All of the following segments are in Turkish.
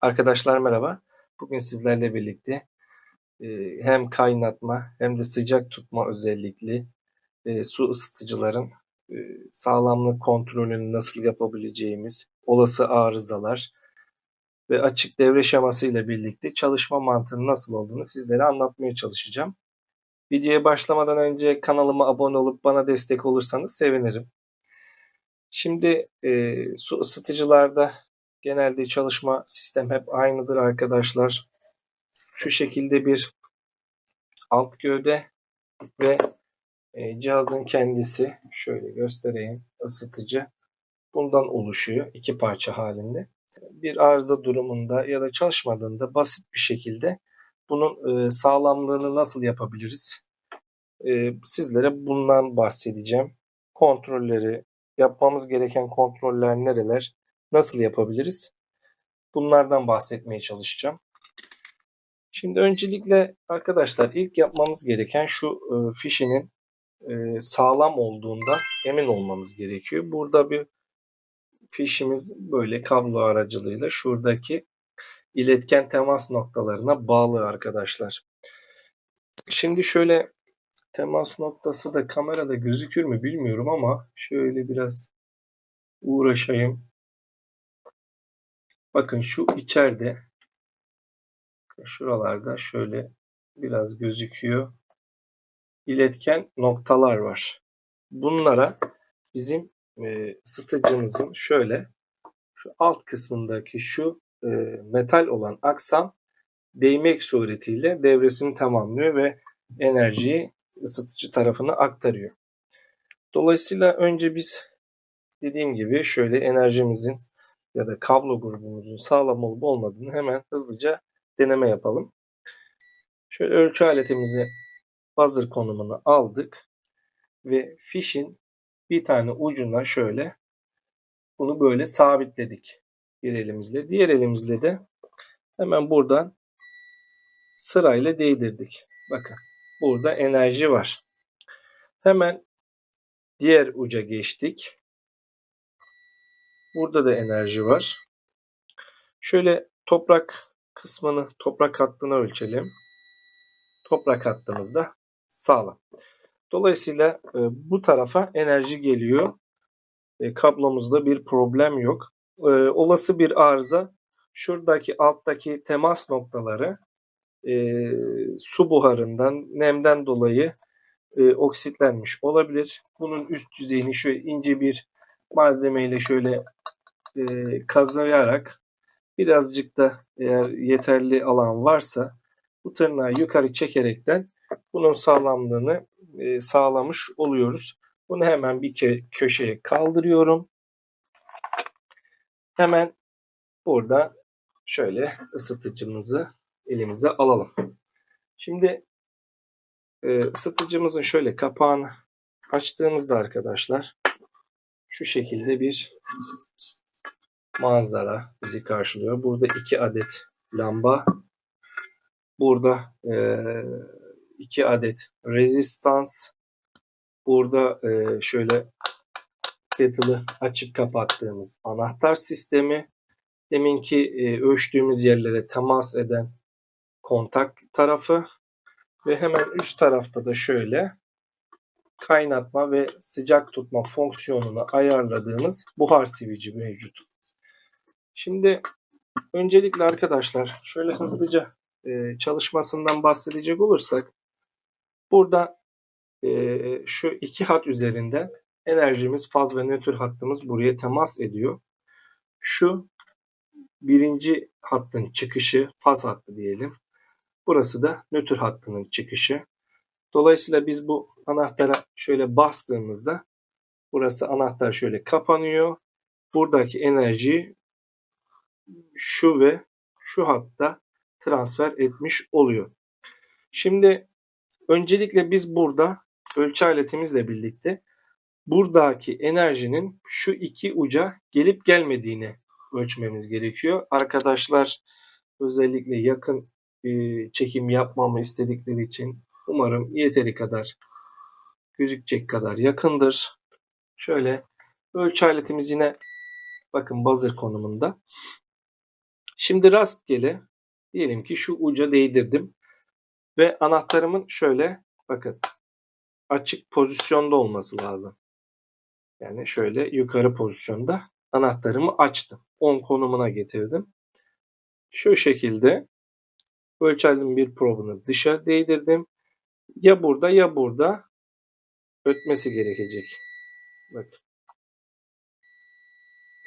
Arkadaşlar merhaba. Bugün sizlerle birlikte e, hem kaynatma hem de sıcak tutma özellikli e, su ısıtıcıların e, sağlamlık kontrolünü nasıl yapabileceğimiz, olası arızalar ve açık devre şeması ile birlikte çalışma mantığının nasıl olduğunu sizlere anlatmaya çalışacağım. Videoya başlamadan önce kanalıma abone olup bana destek olursanız sevinirim. Şimdi e, su ısıtıcılarda genelde çalışma sistem hep aynıdır arkadaşlar. Şu şekilde bir alt gövde ve e, cihazın kendisi şöyle göstereyim ısıtıcı bundan oluşuyor iki parça halinde. Bir arıza durumunda ya da çalışmadığında basit bir şekilde bunun e, sağlamlığını nasıl yapabiliriz? E, sizlere bundan bahsedeceğim. Kontrolleri, yapmamız gereken kontroller nereler? Nasıl yapabiliriz? Bunlardan bahsetmeye çalışacağım. Şimdi öncelikle arkadaşlar ilk yapmamız gereken şu e, fişinin e, sağlam olduğunda emin olmamız gerekiyor. Burada bir fişimiz böyle kablo aracılığıyla şuradaki iletken temas noktalarına bağlı arkadaşlar. Şimdi şöyle temas noktası da kamerada gözükür mü bilmiyorum ama şöyle biraz uğraşayım. Bakın şu içeride şuralarda şöyle biraz gözüküyor. İletken noktalar var. Bunlara bizim e, ısıtıcımızın şöyle şu alt kısmındaki şu e, metal olan aksam değmek suretiyle devresini tamamlıyor ve enerjiyi ısıtıcı tarafına aktarıyor. Dolayısıyla önce biz dediğim gibi şöyle enerjimizin ya da kablo grubumuzun sağlam olup olmadığını hemen hızlıca deneme yapalım. Şöyle ölçü aletimizi buzzer konumuna aldık ve fişin bir tane ucuna şöyle bunu böyle sabitledik bir elimizle. Diğer elimizle de hemen buradan sırayla değdirdik. Bakın burada enerji var. Hemen diğer uca geçtik. Burada da enerji var. Şöyle toprak kısmını, toprak hattını ölçelim. Toprak hattımızda sağlam. Dolayısıyla e, bu tarafa enerji geliyor. E, kablomuzda bir problem yok. E, olası bir arıza şuradaki alttaki temas noktaları su buharından, nemden dolayı oksitlenmiş olabilir. Bunun üst yüzeyini şöyle ince bir malzemeyle şöyle e, kazıyarak birazcık da eğer yeterli alan varsa bu tırnağı yukarı çekerekten bunun sağlamlığını e, sağlamış oluyoruz. Bunu hemen bir kö köşeye kaldırıyorum. Hemen burada şöyle ısıtıcımızı elimize alalım. Şimdi e, ısıtıcımızın şöyle kapağını açtığımızda arkadaşlar şu şekilde bir manzara bizi karşılıyor. Burada iki adet lamba. Burada e, iki adet rezistans. Burada e, şöyle kettle'ı açıp kapattığımız anahtar sistemi. Deminki e, ölçtüğümüz yerlere temas eden kontak tarafı. Ve hemen üst tarafta da şöyle kaynatma ve sıcak tutma fonksiyonunu ayarladığımız buhar sivici mevcut. Şimdi öncelikle arkadaşlar şöyle hızlıca e, çalışmasından bahsedecek olursak burada e, şu iki hat üzerinde enerjimiz faz ve nötr hattımız buraya temas ediyor. Şu birinci hattın çıkışı faz hattı diyelim. Burası da nötr hattının çıkışı. Dolayısıyla biz bu anahtara şöyle bastığımızda burası anahtar şöyle kapanıyor. Buradaki enerjiyi şu ve şu hatta transfer etmiş oluyor. Şimdi öncelikle biz burada ölçü aletimizle birlikte buradaki enerjinin şu iki uca gelip gelmediğini ölçmemiz gerekiyor. Arkadaşlar özellikle yakın çekim yapmamı istedikleri için umarım yeteri kadar gözükecek kadar yakındır. Şöyle ölçü aletimiz yine bakın buzzer konumunda. Şimdi rastgele diyelim ki şu uca değdirdim ve anahtarımın şöyle bakın açık pozisyonda olması lazım. Yani şöyle yukarı pozisyonda anahtarımı açtım. 10 konumuna getirdim. Şu şekilde ölçerdim bir probunu dışa değdirdim. Ya burada ya burada ötmesi gerekecek. Bak.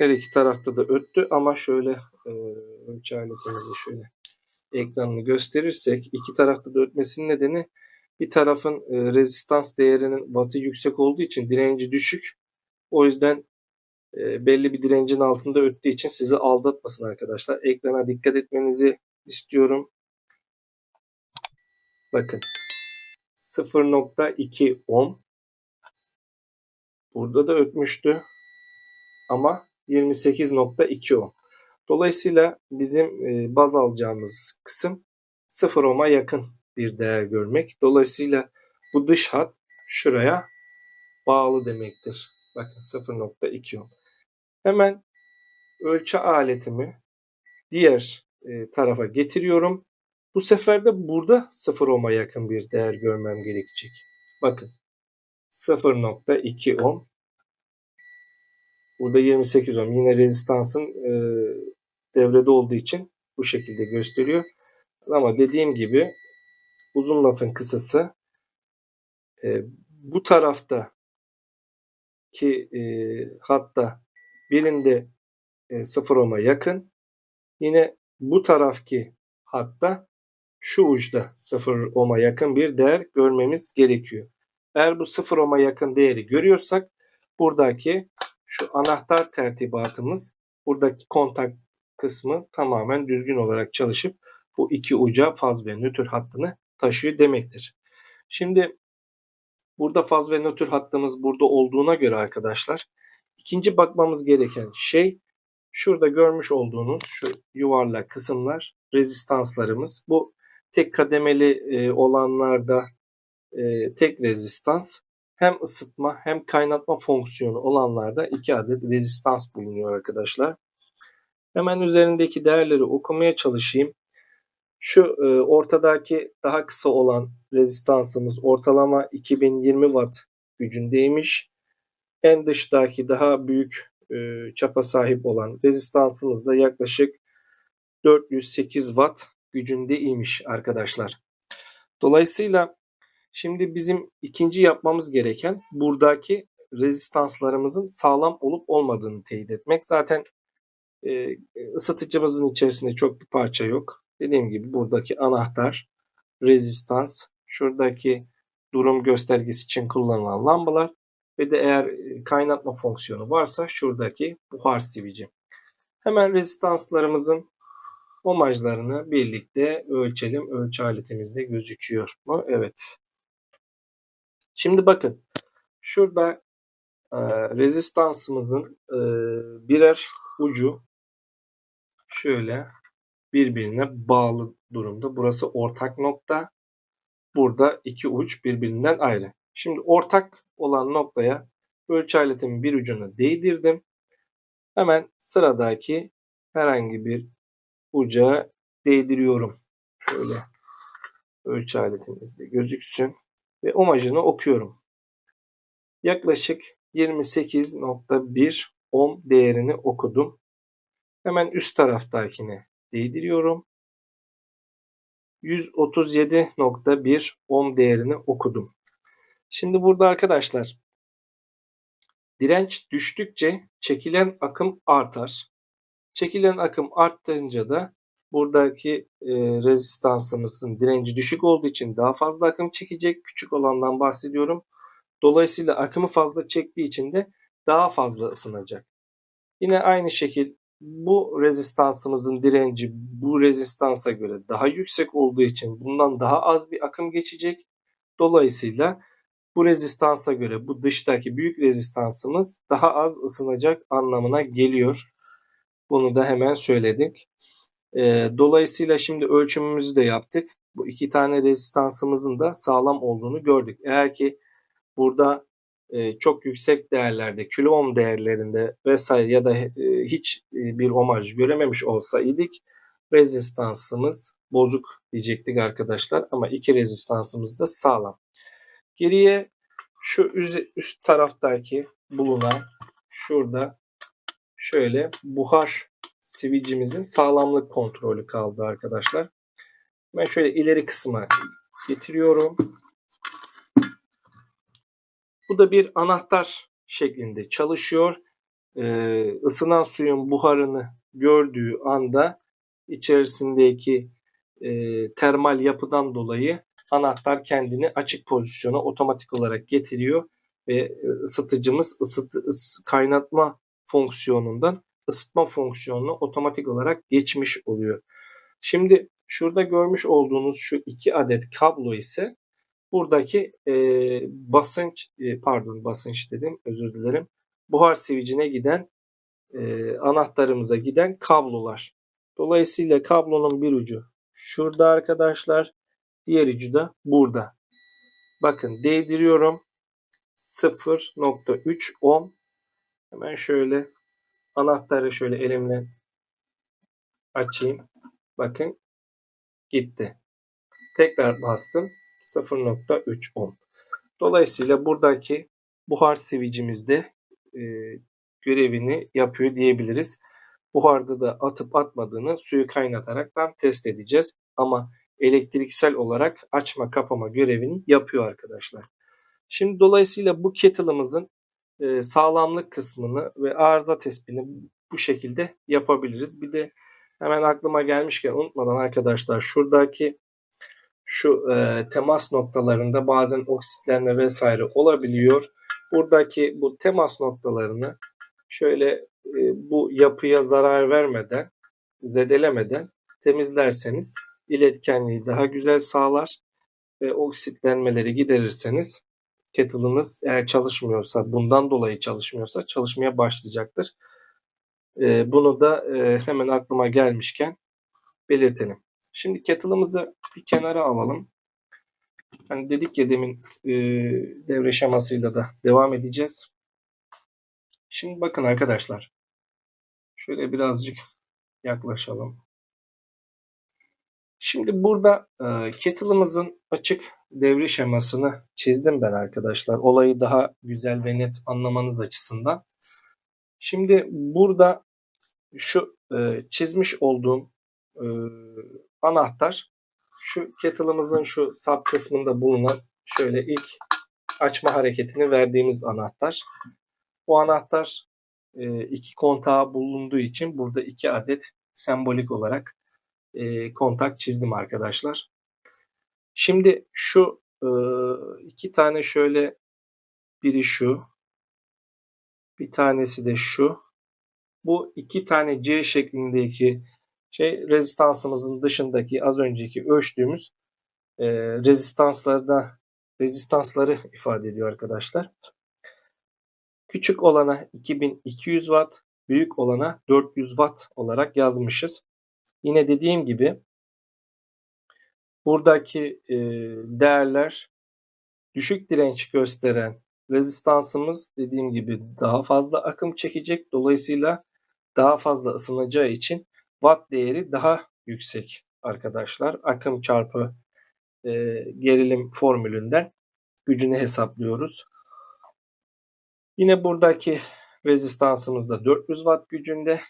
Her iki tarafta da öttü ama şöyle e, ölçü şöyle ekranını gösterirsek iki tarafta da ötmesinin nedeni bir tarafın e, rezistans değerinin wattı yüksek olduğu için direnci düşük. O yüzden e, belli bir direncin altında öttüğü için sizi aldatmasın arkadaşlar. Ekrana dikkat etmenizi istiyorum. Bakın 0.2 ohm. Burada da ötmüştü. Ama 28.2 ohm. Dolayısıyla bizim e, baz alacağımız kısım 0 ohm'a yakın bir değer görmek. Dolayısıyla bu dış hat şuraya bağlı demektir. Bakın 0.2 ohm. Hemen ölçü aletimi diğer e, tarafa getiriyorum. Bu sefer de burada 0 ohm'a yakın bir değer görmem gerekecek. Bakın 0.2 ohm. Burada 28 ohm. Yine rezistansın e, devrede olduğu için bu şekilde gösteriyor. Ama dediğim gibi uzun lafın kısası e, bu tarafta ki e, hatta birinde e, 0 ohm'a yakın. Yine bu tarafki hatta şu uçta 0 ohm'a yakın bir değer görmemiz gerekiyor. Eğer bu 0 ohm'a yakın değeri görüyorsak buradaki şu anahtar tertibatımız buradaki kontak kısmı tamamen düzgün olarak çalışıp bu iki uca faz ve nötr hattını taşıyor demektir. Şimdi burada faz ve nötr hattımız burada olduğuna göre arkadaşlar ikinci bakmamız gereken şey şurada görmüş olduğunuz şu yuvarlak kısımlar rezistanslarımız. Bu tek kademeli e, olanlarda e, tek rezistans hem ısıtma hem kaynatma fonksiyonu olanlarda iki adet rezistans bulunuyor arkadaşlar. Hemen üzerindeki değerleri okumaya çalışayım. Şu e, ortadaki daha kısa olan rezistansımız ortalama 2020 watt gücündeymiş. En dıştaki daha büyük e, çapa sahip olan rezistansımız da yaklaşık 408 watt gücündeymiş arkadaşlar. Dolayısıyla şimdi bizim ikinci yapmamız gereken buradaki rezistanslarımızın sağlam olup olmadığını teyit etmek. Zaten e, ısıtıcımızın içerisinde çok bir parça yok. Dediğim gibi buradaki anahtar, rezistans, şuradaki durum göstergesi için kullanılan lambalar ve de eğer kaynatma fonksiyonu varsa şuradaki buhar sivici. Hemen rezistanslarımızın omajlarını birlikte ölçelim. Ölçü aletimizde gözüküyor mu? Evet. Şimdi bakın şurada e, rezistansımızın e, birer ucu şöyle birbirine bağlı durumda. Burası ortak nokta. Burada iki uç birbirinden ayrı. Şimdi ortak olan noktaya ölçü aletimin bir ucunu değdirdim. Hemen sıradaki herhangi bir uca değdiriyorum. Şöyle ölçü aletimizde gözüksün ve omajını okuyorum. Yaklaşık 28.1 ohm değerini okudum. Hemen üst taraftakine değdiriyorum. 137.1 ohm değerini okudum. Şimdi burada arkadaşlar direnç düştükçe çekilen akım artar. Çekilen akım arttırınca da buradaki e, rezistansımızın direnci düşük olduğu için daha fazla akım çekecek. Küçük olandan bahsediyorum. Dolayısıyla akımı fazla çektiği için de daha fazla ısınacak. Yine aynı şekil bu rezistansımızın direnci bu rezistansa göre daha yüksek olduğu için bundan daha az bir akım geçecek. Dolayısıyla bu rezistansa göre bu dıştaki büyük rezistansımız daha az ısınacak anlamına geliyor. Bunu da hemen söyledik. E, dolayısıyla şimdi ölçümümüzü de yaptık. Bu iki tane rezistansımızın da sağlam olduğunu gördük. Eğer ki burada e, çok yüksek değerlerde, kilo ohm değerlerinde vesaire ya da e, hiç e, bir omaj görememiş olsaydık rezistansımız bozuk diyecektik arkadaşlar ama iki rezistansımız da sağlam. Geriye şu üst taraftaki bulunan şurada şöyle buhar switch'imizin sağlamlık kontrolü kaldı arkadaşlar. Ben şöyle ileri kısma getiriyorum. Bu da bir anahtar şeklinde çalışıyor. Ee, ısınan suyun buharını gördüğü anda içerisindeki e, termal yapıdan dolayı anahtar kendini açık pozisyona otomatik olarak getiriyor ve e, ısıtıcımız ısıtı, ısı, kaynatma fonksiyonundan ısıtma fonksiyonunu otomatik olarak geçmiş oluyor. Şimdi şurada görmüş olduğunuz şu iki adet kablo ise buradaki e, basınç e, pardon basınç dedim özür dilerim buhar switch'ine giden e, anahtarımıza giden kablolar. Dolayısıyla kablonun bir ucu şurada arkadaşlar. Diğer ucu da burada. Bakın değdiriyorum. 0.3 ohm. Hemen şöyle anahtarı şöyle elimle açayım. Bakın gitti. Tekrar bastım. 0.3 ohm. Dolayısıyla buradaki buhar switch'imizde e, görevini yapıyor diyebiliriz. Buharda da atıp atmadığını suyu kaynataraktan test edeceğiz. Ama elektriksel olarak açma kapama görevini yapıyor arkadaşlar. Şimdi dolayısıyla bu kettle'ımızın e, sağlamlık kısmını ve arıza tespitini bu şekilde yapabiliriz. Bir de hemen aklıma gelmişken unutmadan arkadaşlar şuradaki şu e, temas noktalarında bazen oksitlenme vesaire olabiliyor. Buradaki bu temas noktalarını şöyle e, bu yapıya zarar vermeden, zedelemeden temizlerseniz iletkenliği daha güzel sağlar ve oksitlenmeleri giderirseniz kettle'ınız eğer çalışmıyorsa, bundan dolayı çalışmıyorsa çalışmaya başlayacaktır. E, bunu da e, hemen aklıma gelmişken belirtelim. Şimdi kettle'ımızı bir kenara alalım. Hani dedik ya demin e, devre şemasıyla da devam edeceğiz. Şimdi bakın arkadaşlar. Şöyle birazcık yaklaşalım. Şimdi burada e, kettle'ımızın açık devre şemasını çizdim ben arkadaşlar. Olayı daha güzel ve net anlamanız açısından. Şimdi burada şu e, çizmiş olduğum e, anahtar şu kettle'ımızın şu sap kısmında bulunan şöyle ilk açma hareketini verdiğimiz anahtar. Bu anahtar e, iki kontağı bulunduğu için burada iki adet sembolik olarak e, kontak çizdim arkadaşlar. Şimdi şu e, iki tane şöyle biri şu bir tanesi de şu. Bu iki tane C şeklindeki şey rezistansımızın dışındaki az önceki ölçtüğümüz e, rezistanslarda rezistansları ifade ediyor arkadaşlar. Küçük olana 2200 watt, büyük olana 400 watt olarak yazmışız. Yine dediğim gibi buradaki e, değerler düşük direnç gösteren rezistansımız dediğim gibi daha fazla akım çekecek. Dolayısıyla daha fazla ısınacağı için watt değeri daha yüksek arkadaşlar. Akım çarpı e, gerilim formülünden gücünü hesaplıyoruz. Yine buradaki rezistansımız da 400 watt gücünde.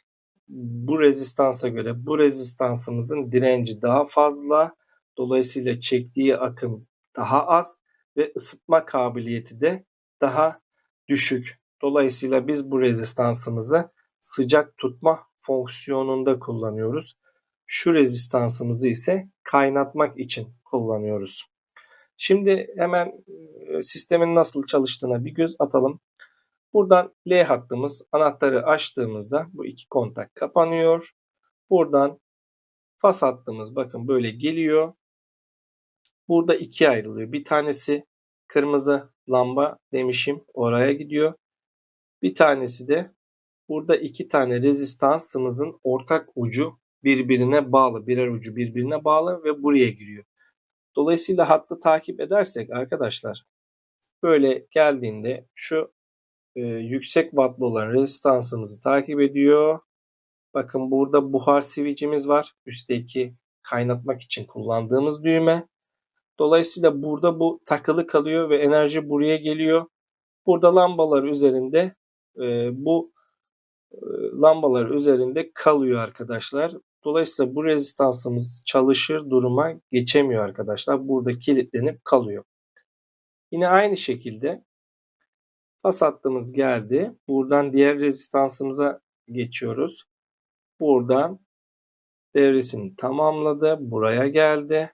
Bu rezistansa göre bu rezistansımızın direnci daha fazla. Dolayısıyla çektiği akım daha az ve ısıtma kabiliyeti de daha düşük. Dolayısıyla biz bu rezistansımızı sıcak tutma fonksiyonunda kullanıyoruz. Şu rezistansımızı ise kaynatmak için kullanıyoruz. Şimdi hemen e, sistemin nasıl çalıştığına bir göz atalım. Buradan L hattımız anahtarı açtığımızda bu iki kontak kapanıyor. Buradan fas hattımız bakın böyle geliyor. Burada ikiye ayrılıyor. Bir tanesi kırmızı lamba demişim oraya gidiyor. Bir tanesi de burada iki tane rezistansımızın ortak ucu birbirine bağlı. Birer ucu birbirine bağlı ve buraya giriyor. Dolayısıyla hattı takip edersek arkadaşlar böyle geldiğinde şu e, yüksek wattlı olan rezistansımızı takip ediyor. Bakın burada buhar switch'imiz var. Üstteki kaynatmak için kullandığımız düğme. Dolayısıyla burada bu takılı kalıyor ve enerji buraya geliyor. Burada lambalar üzerinde e, bu e, lambalar üzerinde kalıyor arkadaşlar. Dolayısıyla bu rezistansımız çalışır duruma geçemiyor arkadaşlar. Burada kilitlenip kalıyor. Yine aynı şekilde pas hattımız geldi. Buradan diğer rezistansımıza geçiyoruz. Buradan devresini tamamladı. Buraya geldi.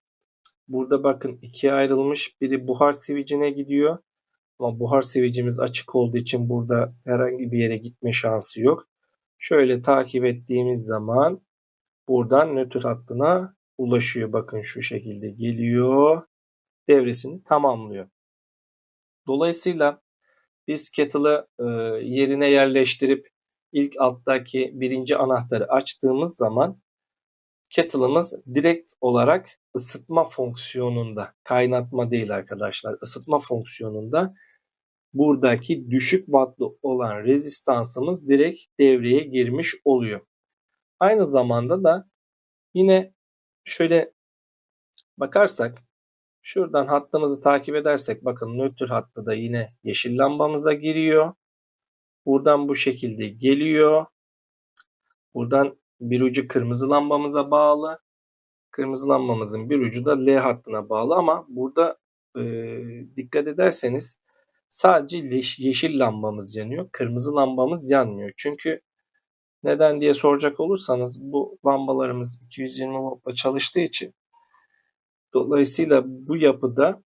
Burada bakın ikiye ayrılmış. Biri buhar switch'ine gidiyor. Ama buhar switch'imiz açık olduğu için burada herhangi bir yere gitme şansı yok. Şöyle takip ettiğimiz zaman buradan nötr hattına ulaşıyor. Bakın şu şekilde geliyor. Devresini tamamlıyor. Dolayısıyla biz kettle'ı e, yerine yerleştirip ilk alttaki birinci anahtarı açtığımız zaman kettle'ımız direkt olarak ısıtma fonksiyonunda, kaynatma değil arkadaşlar, ısıtma fonksiyonunda buradaki düşük wattlı olan rezistansımız direkt devreye girmiş oluyor. Aynı zamanda da yine şöyle bakarsak şuradan hattımızı takip edersek bakın nötr hattı da yine yeşil lambamıza giriyor. Buradan bu şekilde geliyor. Buradan bir ucu kırmızı lambamıza bağlı. Kırmızı lambamızın bir ucu da L hattına bağlı ama burada e, dikkat ederseniz sadece yeşil lambamız yanıyor. Kırmızı lambamız yanmıyor. Çünkü neden diye soracak olursanız bu lambalarımız 220 voltla çalıştığı için dolayısıyla bu yapıda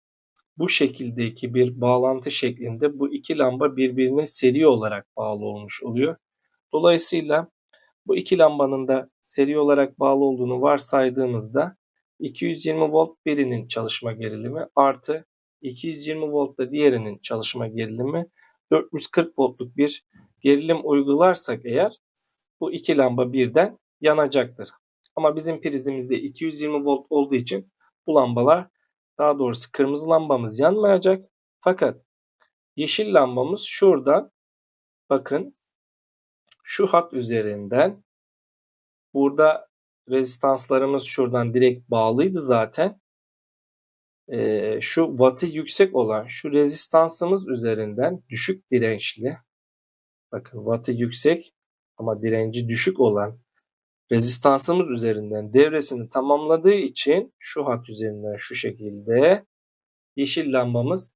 bu şekildeki bir bağlantı şeklinde bu iki lamba birbirine seri olarak bağlı olmuş oluyor. Dolayısıyla bu iki lambanın da seri olarak bağlı olduğunu varsaydığımızda 220 volt birinin çalışma gerilimi artı 220 voltta diğerinin çalışma gerilimi 440 voltluk bir gerilim uygularsak eğer bu iki lamba birden yanacaktır. Ama bizim prizimizde 220 volt olduğu için bu lambalar daha doğrusu kırmızı lambamız yanmayacak. Fakat yeşil lambamız şuradan bakın şu hat üzerinden burada rezistanslarımız şuradan direkt bağlıydı zaten. Ee, şu wattı yüksek olan şu rezistansımız üzerinden düşük dirençli bakın wattı yüksek ama direnci düşük olan rezistansımız üzerinden devresini tamamladığı için şu hat üzerinden şu şekilde yeşil lambamız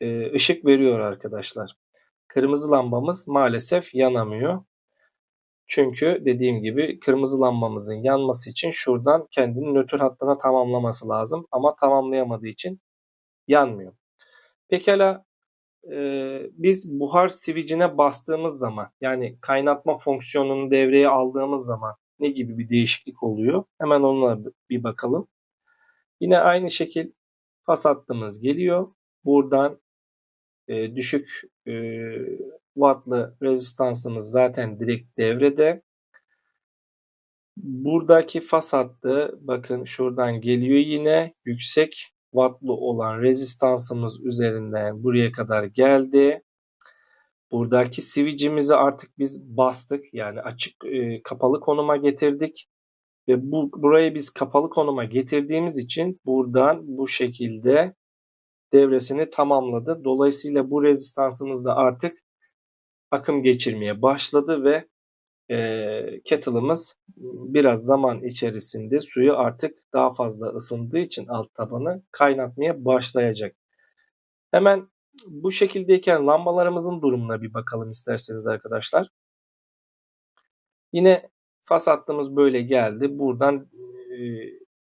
e, ışık veriyor arkadaşlar. Kırmızı lambamız maalesef yanamıyor. Çünkü dediğim gibi kırmızı lambamızın yanması için şuradan kendini nötr hattına tamamlaması lazım. Ama tamamlayamadığı için yanmıyor. Pekala e, biz buhar switch'ine bastığımız zaman yani kaynatma fonksiyonunu devreye aldığımız zaman ne gibi bir değişiklik oluyor? Hemen onunla bir bakalım. Yine aynı şekil pas hattımız geliyor. Buradan e, düşük e, wattlı rezistansımız zaten direkt devrede. Buradaki fas hattı bakın şuradan geliyor yine yüksek wattlı olan rezistansımız üzerinden buraya kadar geldi. Buradaki switch'imizi artık biz bastık. Yani açık e, kapalı konuma getirdik. Ve bu burayı biz kapalı konuma getirdiğimiz için buradan bu şekilde devresini tamamladı. Dolayısıyla bu rezistansımız da artık akım geçirmeye başladı ve e, kettle'ımız biraz zaman içerisinde suyu artık daha fazla ısındığı için alt tabanı kaynatmaya başlayacak. Hemen bu şekildeyken lambalarımızın durumuna bir bakalım isterseniz arkadaşlar. Yine fas hattımız böyle geldi. Buradan e,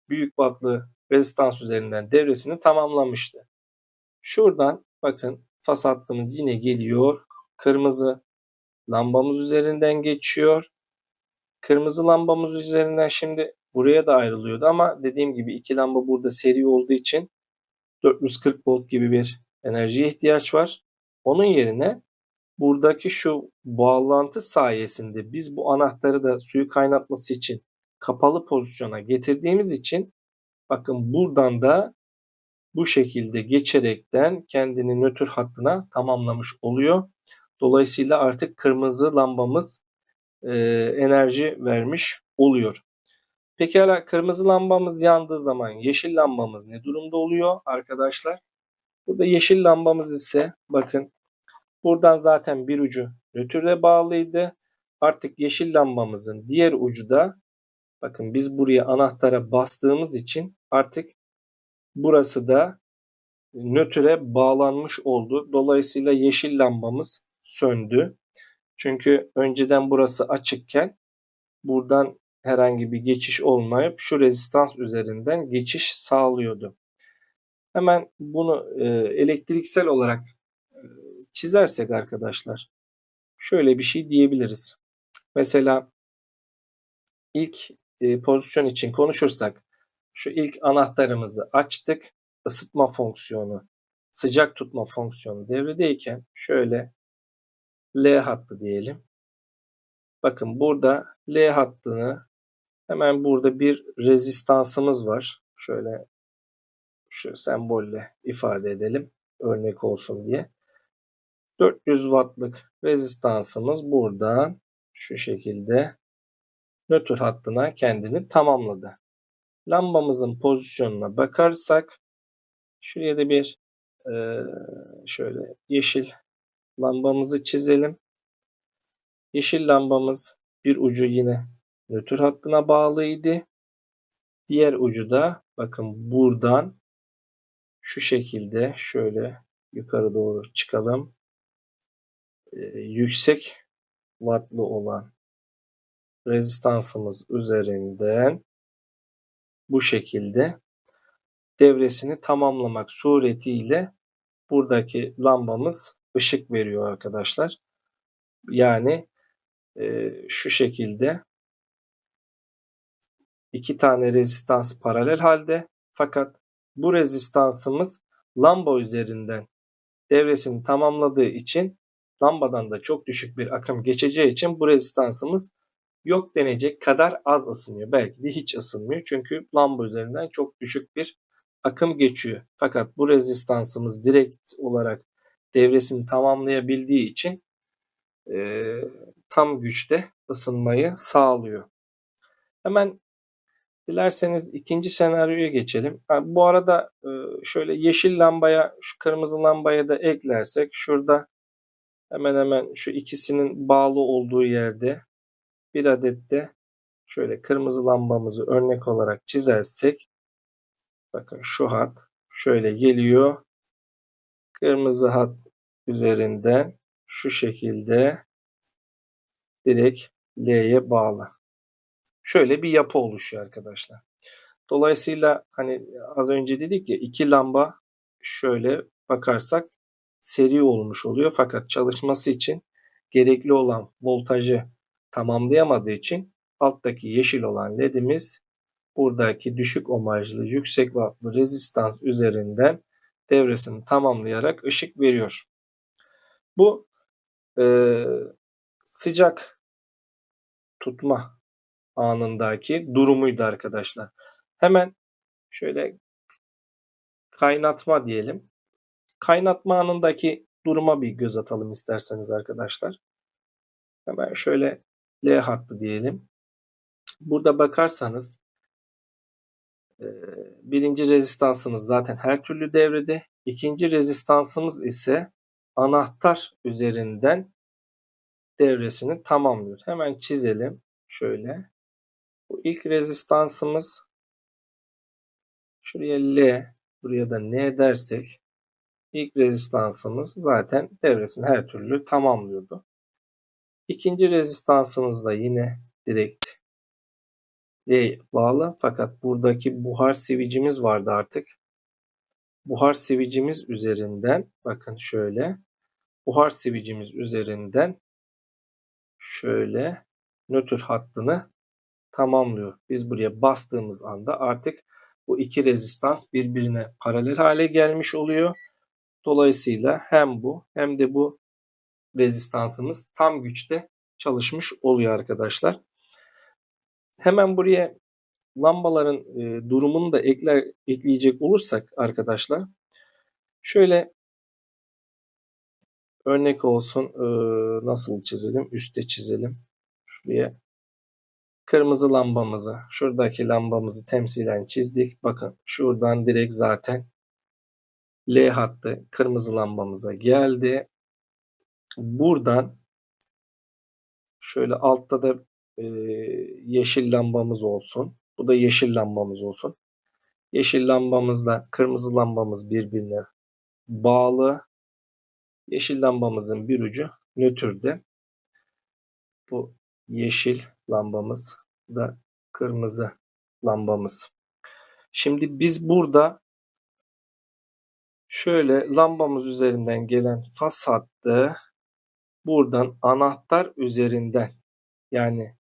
büyük batlı rezistans üzerinden devresini tamamlamıştı. Şuradan bakın fas hattımız yine geliyor. Kırmızı lambamız üzerinden geçiyor. Kırmızı lambamız üzerinden şimdi buraya da ayrılıyordu ama dediğim gibi iki lamba burada seri olduğu için 440 volt gibi bir enerjiye ihtiyaç var. Onun yerine buradaki şu bağlantı sayesinde biz bu anahtarı da suyu kaynatması için kapalı pozisyona getirdiğimiz için bakın buradan da bu şekilde geçerekten kendini nötr hattına tamamlamış oluyor. Dolayısıyla artık kırmızı lambamız e, enerji vermiş oluyor. Pekala kırmızı lambamız yandığı zaman yeşil lambamız ne durumda oluyor arkadaşlar? Burada yeşil lambamız ise bakın buradan zaten bir ucu nötre bağlıydı. Artık yeşil lambamızın diğer ucu da bakın biz buraya anahtara bastığımız için artık burası da nötre bağlanmış oldu. Dolayısıyla yeşil lambamız söndü. Çünkü önceden burası açıkken buradan herhangi bir geçiş olmayıp şu rezistans üzerinden geçiş sağlıyordu. Hemen bunu e, elektriksel olarak e, çizersek arkadaşlar şöyle bir şey diyebiliriz. Mesela ilk e, pozisyon için konuşursak şu ilk anahtarımızı açtık. Isıtma fonksiyonu, sıcak tutma fonksiyonu devredeyken şöyle L hattı diyelim. Bakın burada L hattını hemen burada bir rezistansımız var. Şöyle şu sembolle ifade edelim. Örnek olsun diye. 400 wattlık rezistansımız buradan şu şekilde nötr hattına kendini tamamladı. Lambamızın pozisyonuna bakarsak şuraya da bir e, şöyle yeşil lambamızı çizelim. Yeşil lambamız bir ucu yine nötr hattına bağlıydı. Diğer ucu da bakın buradan şu şekilde şöyle yukarı doğru çıkalım. Ee, yüksek wattlı olan rezistansımız üzerinden bu şekilde devresini tamamlamak suretiyle buradaki lambamız ışık veriyor arkadaşlar. Yani e, şu şekilde iki tane rezistans paralel halde fakat bu rezistansımız lamba üzerinden devresini tamamladığı için lambadan da çok düşük bir akım geçeceği için bu rezistansımız yok denecek kadar az ısınıyor. Belki de hiç ısınmıyor. Çünkü lamba üzerinden çok düşük bir akım geçiyor. Fakat bu rezistansımız direkt olarak devresini tamamlayabildiği için e, tam güçte ısınmayı sağlıyor. Hemen dilerseniz ikinci senaryoya geçelim. bu arada e, şöyle yeşil lambaya şu kırmızı lambaya da eklersek şurada hemen hemen şu ikisinin bağlı olduğu yerde bir adet de şöyle kırmızı lambamızı örnek olarak çizersek bakın şu hat şöyle geliyor. Kırmızı hat üzerinden şu şekilde direkt L'ye bağlı. Şöyle bir yapı oluşuyor arkadaşlar. Dolayısıyla hani az önce dedik ya iki lamba şöyle bakarsak seri olmuş oluyor. Fakat çalışması için gerekli olan voltajı tamamlayamadığı için alttaki yeşil olan ledimiz buradaki düşük omajlı yüksek wattlı rezistans üzerinden devresini tamamlayarak ışık veriyor. Bu e, sıcak tutma anındaki durumuydu arkadaşlar. Hemen şöyle kaynatma diyelim. Kaynatma anındaki duruma bir göz atalım isterseniz arkadaşlar. Hemen şöyle L hattı diyelim. Burada bakarsanız birinci rezistansımız zaten her türlü devrede. İkinci rezistansımız ise anahtar üzerinden devresini tamamlıyor. Hemen çizelim. Şöyle. Bu ilk rezistansımız şuraya L buraya da N dersek ilk rezistansımız zaten devresini her türlü tamamlıyordu. İkinci rezistansımız da yine direkt L'ye bağlı fakat buradaki buhar sivicimiz vardı artık. Buhar sivicimiz üzerinden bakın şöyle buhar sivicimiz üzerinden şöyle nötr hattını tamamlıyor. Biz buraya bastığımız anda artık bu iki rezistans birbirine paralel hale gelmiş oluyor. Dolayısıyla hem bu hem de bu rezistansımız tam güçte çalışmış oluyor arkadaşlar. Hemen buraya lambaların e, durumunu da ekler, ekleyecek olursak arkadaşlar şöyle örnek olsun e, nasıl çizelim üstte çizelim Şuraya kırmızı lambamızı, şuradaki lambamızı temsilen çizdik. Bakın şuradan direkt zaten L hattı kırmızı lambamıza geldi. Buradan şöyle altta da e, yeşil lambamız olsun. Bu da yeşil lambamız olsun. Yeşil lambamızla kırmızı lambamız birbirine bağlı. Yeşil lambamızın bir ucu nötrde. Bu yeşil lambamız da kırmızı lambamız. Şimdi biz burada şöyle lambamız üzerinden gelen faz hattı buradan anahtar üzerinden yani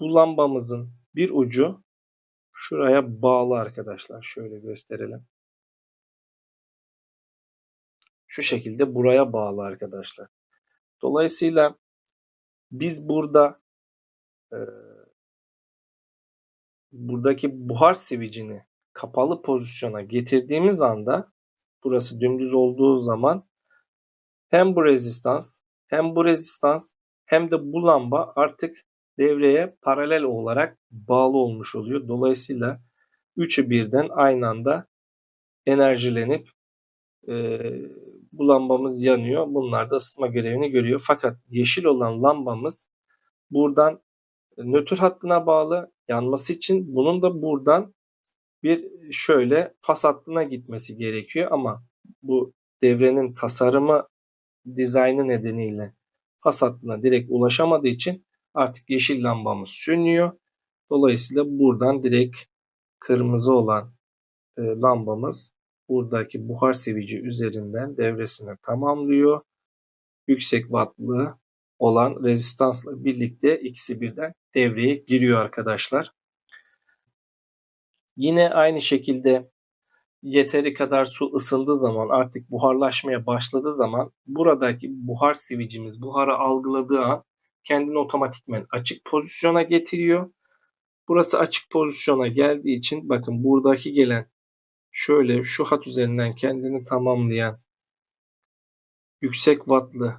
bu lambamızın bir ucu şuraya bağlı arkadaşlar. Şöyle gösterelim. Şu şekilde buraya bağlı arkadaşlar. Dolayısıyla biz burada e, buradaki buhar sivicini kapalı pozisyona getirdiğimiz anda burası dümdüz olduğu zaman hem bu rezistans hem bu rezistans hem de bu lamba artık devreye paralel olarak bağlı olmuş oluyor. Dolayısıyla üçü birden aynı anda enerjilenip e, bu lambamız yanıyor. Bunlar da ısıtma görevini görüyor. Fakat yeşil olan lambamız buradan nötr hattına bağlı yanması için bunun da buradan bir şöyle fas hattına gitmesi gerekiyor ama bu devrenin tasarımı dizaynı nedeniyle fas hattına direkt ulaşamadığı için artık yeşil lambamız sönüyor. Dolayısıyla buradan direkt kırmızı olan e, lambamız buradaki buhar sevici üzerinden devresini tamamlıyor. Yüksek wattlı olan rezistansla birlikte ikisi birden devreye giriyor arkadaşlar. Yine aynı şekilde yeteri kadar su ısındığı zaman artık buharlaşmaya başladığı zaman buradaki buhar sivicimiz buharı algıladığı an kendini otomatikmen açık pozisyona getiriyor. Burası açık pozisyona geldiği için bakın buradaki gelen şöyle şu hat üzerinden kendini tamamlayan yüksek wattlı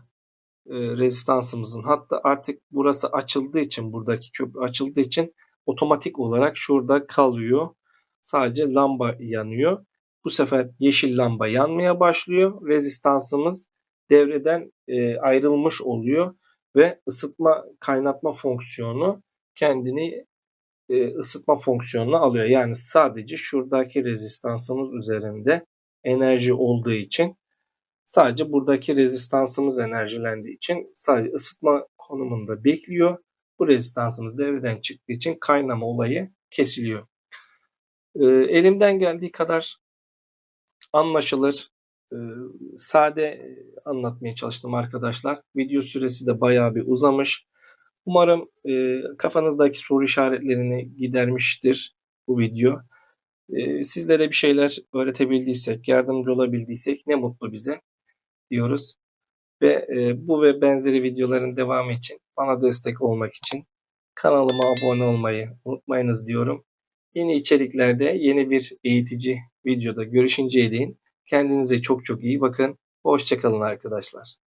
e, rezistansımızın hatta artık burası açıldığı için buradaki köprü açıldığı için otomatik olarak şurada kalıyor. Sadece lamba yanıyor. Bu sefer yeşil lamba yanmaya başlıyor. Rezistansımız devreden e, ayrılmış oluyor ve ısıtma kaynatma fonksiyonu kendini e, ısıtma fonksiyonunu alıyor. Yani sadece şuradaki rezistansımız üzerinde enerji olduğu için sadece buradaki rezistansımız enerjilendiği için sadece ısıtma konumunda bekliyor. Bu rezistansımız devreden çıktığı için kaynama olayı kesiliyor. E, elimden geldiği kadar anlaşılır, e, sade anlatmaya çalıştım arkadaşlar. Video süresi de bayağı bir uzamış. Umarım e, kafanızdaki soru işaretlerini gidermiştir bu video. E, sizlere bir şeyler öğretebildiysek, yardımcı olabildiysek ne mutlu bize diyoruz. Ve e, bu ve benzeri videoların devamı için bana destek olmak için kanalıma abone olmayı unutmayınız diyorum. Yeni içeriklerde yeni bir eğitici videoda görüşünceye değin kendinize çok çok iyi bakın. Hoşçakalın arkadaşlar.